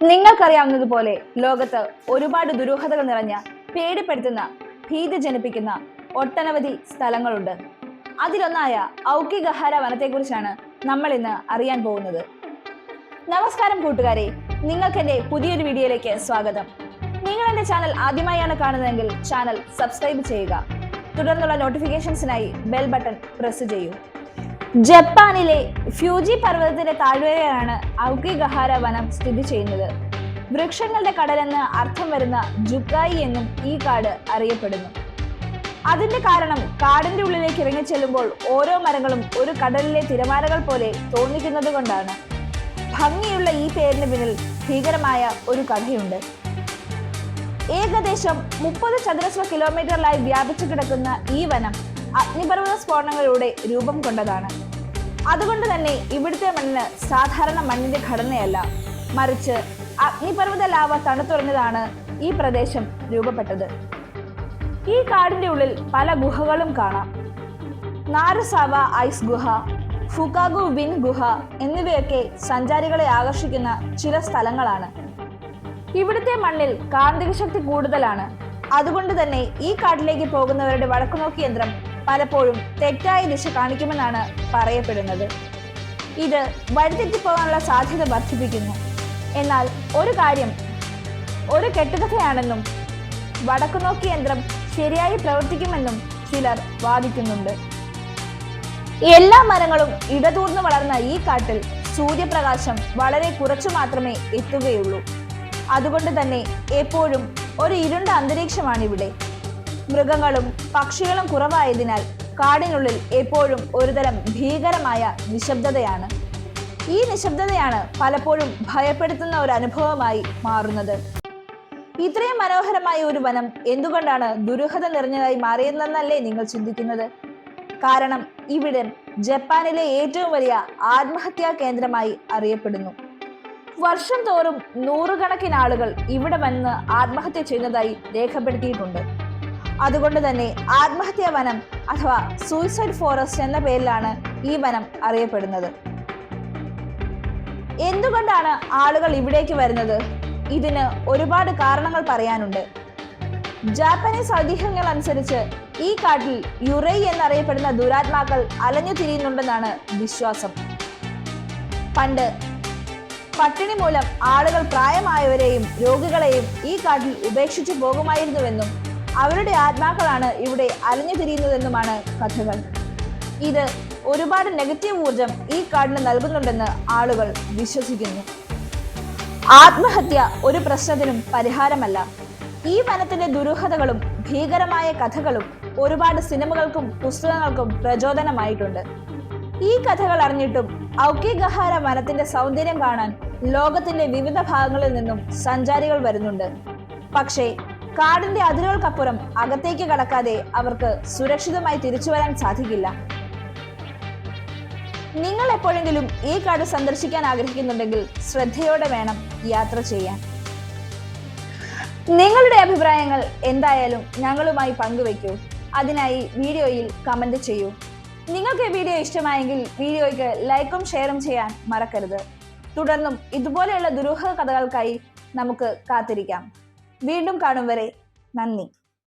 നിങ്ങൾക്കറിയാവുന്നതുപോലെ ലോകത്ത് ഒരുപാട് ദുരൂഹതകൾ നിറഞ്ഞ പേടിപ്പെടുത്തുന്ന ഭീതി ജനിപ്പിക്കുന്ന ഒട്ടനവധി സ്ഥലങ്ങളുണ്ട്. അതിലൊന്നായ ഔക്കി ഗഹാര വനത്തെക്കുറിച്ചാണ് നമ്മൾ ഇന്ന് അറിയാൻ പോകുന്നത്. നമസ്കാരം കൂട്ടുകാരെ നിങ്ങൾക്ക് എന്റെ പുതിയൊരു വീഡിയോയിലേക്ക് സ്വാഗതം. നിങ്ങൾ എന്റെ ചാനൽ ആദ്യമായാണ് കാണുന്നതെങ്കിൽ ചാനൽ സബ്സ്ക്രൈബ് ചെയ്യുക. തുടർന്നുള്ള നോട്ടിഫിക്കേഷൻസിനായി ബെൽ ബട്ടൺ പ്രസ് ചെയ്യൂ. ജപ്പാനിലെ ഫ്യൂജി പർവതത്തിന്റെ താഴ്വരയാണ് ഔക്കി ഗഹാര വനം സ്ഥിതി ചെയ്യുന്നത്. വൃക്ഷങ്ങളുടെ കടലെന്ന് അർത്ഥം വരുന്ന ജുക്കായി എന്നും ഈ കാട് അറിയപ്പെടുന്നു. അതിന്റെ കാരണം കാടിന്റെ ഉള്ളിലേക്ക് ഇറങ്ങി ചെല്ലുമ്പോൾ ഓരോ മരങ്ങളും ഒരു കടലിലെ തിരമാലകൾ പോലെ തോന്നിക്കുന്നത് കൊണ്ടാണ്. ഭംഗിയുള്ള ഈ പേരിന് പിന്നിൽ ഭീകരമായ ഒരു കഥയുണ്ട്. ഏകദേശം മുപ്പത് ചതുരശ്ര കിലോമീറ്ററിലായി വ്യാപിച്ചു കിടക്കുന്ന ഈ വനം അഗ്നിപർവത സ്ഫോടനങ്ങളിലൂടെ രൂപം കൊണ്ടതാണ്. അതുകൊണ്ട് തന്നെ ഇവിടുത്തെ മണ്ണിന് സാധാരണ മണ്ണിന്റെ ഘടനയല്ല. മറിച്ച് അഗ്നിപർവത ലാവ തണുത്തുറഞ്ഞതാണ് ഈ പ്രദേശം രൂപപ്പെട്ടത്. ഈ കാടിന്റെ ഉള്ളിൽ പല ഗുഹകളും കാണാം. നാരസാവ ഐസ് ഗുഹ ഫുക്കാഗു വിൻ ഗുഹ എന്നിവയൊക്കെ സഞ്ചാരികളെ ആകർഷിക്കുന്ന ചില സ്ഥലങ്ങളാണ്. ഇവിടുത്തെ മണ്ണിൽ കാന്തികശക്തി കൂടുതലാണ്. അതുകൊണ്ട് തന്നെ ഈ കാട്ടിലേക്ക് പോകുന്നവരുടെ വടക്കുനോക്കി യന്ത്രം പലപ്പോഴും തെറ്റായ ദിശ കാണിക്കുമെന്നാണ് പറയപ്പെടുന്നത്. ഇത് വഴിതെറ്റിപ്പോകാനുള്ള സാധ്യത വർദ്ധിപ്പിക്കുന്നു. എന്നാൽ ഒരു കാര്യം ഒരു കെട്ടുകഥയാണെന്നും വടക്കുനോക്കി യന്ത്രം ശരിയായി പ്രവർത്തിക്കുമെന്നും ചിലർ വാദിക്കുന്നുണ്ട്. എല്ലാ മരങ്ങളും ഇടതൂർന്ന് വളർന്ന ഈ കാട്ടിൽ സൂര്യപ്രകാശം വളരെ കുറച്ചു മാത്രമേ എത്തുകയുള്ളൂ. അതുകൊണ്ട് തന്നെ എപ്പോഴും ഒരു ഇരുണ്ട അന്തരീക്ഷമാണ് ഇവിടെ മൃഗങ്ങളും പക്ഷികളും കുറവായതിനാൽ കാടിനുള്ളിൽ എപ്പോഴും ഒരുതരം ഭീകരമായ നിശബ്ദതയാണ്. ഈ നിശബ്ദതയാണ് പലപ്പോഴും ഭയപ്പെടുത്തുന്ന ഒരു അനുഭവമായി മാറുന്നത്. ഇത്രയും മനോഹരമായ ഒരു വനം എന്തുകൊണ്ടാണ് ദുരൂഹത നിറഞ്ഞതായി മാറിയതെന്നല്ലേ നിങ്ങൾ ചിന്തിക്കുന്നത്? കാരണം ഇവിടെ ജപ്പാനിലെ ഏറ്റവും വലിയ ആത്മഹത്യാ കേന്ദ്രമായി അറിയപ്പെടുന്നു. വർഷം തോറും നൂറുകണക്കിന് ആളുകൾ ഇവിടെ വന്ന് ആത്മഹത്യ ചെയ്യുന്നതായി രേഖപ്പെടുത്തിയിട്ടുണ്ട്. അതുകൊണ്ട് തന്നെ ആത്മഹത്യാ വനം അഥവാ സൂയിസൈഡ് ഫോറസ്റ്റ് എന്ന പേരിലാണ് ഈ വനം അറിയപ്പെടുന്നത്. എന്തുകൊണ്ടാണ് ആളുകൾ ഇവിടേക്ക് വരുന്നത്? ഇതിന് ഒരുപാട് കാരണങ്ങൾ പറയാനുണ്ട്. ജാപ്പനീസ് ഐതിഹ്യങ്ങൾ അനുസരിച്ച് ഈ കാട്ടിൽ യുറൈ എന്നറിയപ്പെടുന്ന ദുരാത്മാക്കൾ അലഞ്ഞു തിരിയുന്നുണ്ടെന്നാണ് വിശ്വാസം. പണ്ട് പട്ടിണി മൂലം ആളുകൾ പ്രായമായവരെയും രോഗികളെയും ഈ കാട്ടിൽ ഉപേക്ഷിച്ചു പോകുമായിരുന്നുവെന്നും അവരുടെ ആത്മാക്കളാണ് ഇവിടെ അലഞ്ഞു തിരിയുന്നതെന്നുമാണ് കഥകൾ. ഇത് ഒരുപാട് നെഗറ്റീവ് ഊർജം ഈ കാടിന് നൽകുന്നുണ്ടെന്ന് ആളുകൾ വിശ്വസിക്കുന്നു. ആത്മഹത്യ ഒരു പ്രശ്നത്തിനും പരിഹാരമല്ല. ഈ വനത്തിന്റെ ദുരൂഹതകളും ഭീകരമായ കഥകളും ഒരുപാട് സിനിമകൾക്കും പുസ്തകങ്ങൾക്കും പ്രചോദനമായിട്ടുണ്ട്. ഈ കഥകൾ അറിഞ്ഞിട്ടും ഔക്കിഗഹാര വനത്തിന്റെ സൗന്ദര്യം കാണാൻ ലോകത്തിന്റെ വിവിധ ഭാഗങ്ങളിൽ നിന്നും സഞ്ചാരികൾ വരുന്നുണ്ട്. പക്ഷേ കാടിന്റെ അതിരുകൾക്കപ്പുറം അകത്തേക്ക് കടക്കാതെ അവർക്ക് സുരക്ഷിതമായി തിരിച്ചു വരാൻ സാധിക്കില്ല. നിങ്ങൾ എപ്പോഴെങ്കിലും ഈ കാട് സന്ദർശിക്കാൻ ആഗ്രഹിക്കുന്നുണ്ടെങ്കിൽ ശ്രദ്ധയോടെ വേണം യാത്ര ചെയ്യാൻ. നിങ്ങളുടെ അഭിപ്രായങ്ങൾ എന്തായാലും ഞങ്ങളുമായി പങ്കുവയ്ക്കൂ. അതിനായി വീഡിയോയിൽ കമന്റ് ചെയ്യൂ. നിങ്ങൾക്ക് വീഡിയോ ഇഷ്ടമായെങ്കിൽ വീഡിയോയ്ക്ക് ലൈക്കും ഷെയറും ചെയ്യാൻ മറക്കരുത്. തുടർന്നും ഇതുപോലെയുള്ള ദുരൂഹ കഥകൾക്കായി നമുക്ക് കാത്തിരിക്കാം. വീണ്ടും കാണും വരെ. നന്ദി.